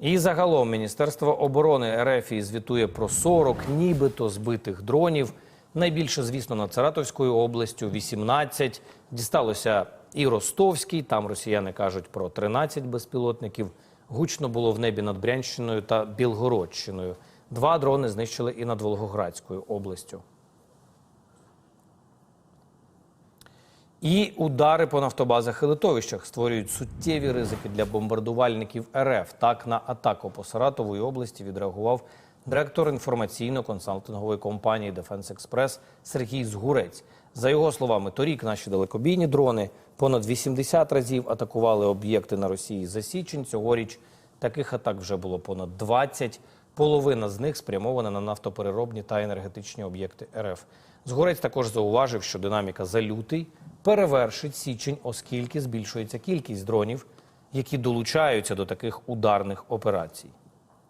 І загалом Міністерство оборони РФ звітує про 40 нібито збитих дронів. Найбільше, звісно, над Саратовською областю 18. Дісталося і Ростовський. Там росіяни кажуть про 13 безпілотників. Гучно було в небі над Брянщиною та Білгородщиною. Два дрони знищили і над Волгоградською областю. І удари по нафтобазах і литовищах створюють суттєві ризики для бомбардувальників РФ. Так на атаку по Саратової області відреагував директор інформаційно-консалтингової компанії Дефенс Експрес Сергій Згурець. За його словами, торік наші далекобійні дрони понад 80 разів атакували об'єкти на Росії за січень. Цьогоріч таких атак вже було понад 20. Половина з них спрямована на нафтопереробні та енергетичні об'єкти РФ. Згорець також зауважив, що динаміка за лютий перевершить січень, оскільки збільшується кількість дронів, які долучаються до таких ударних операцій.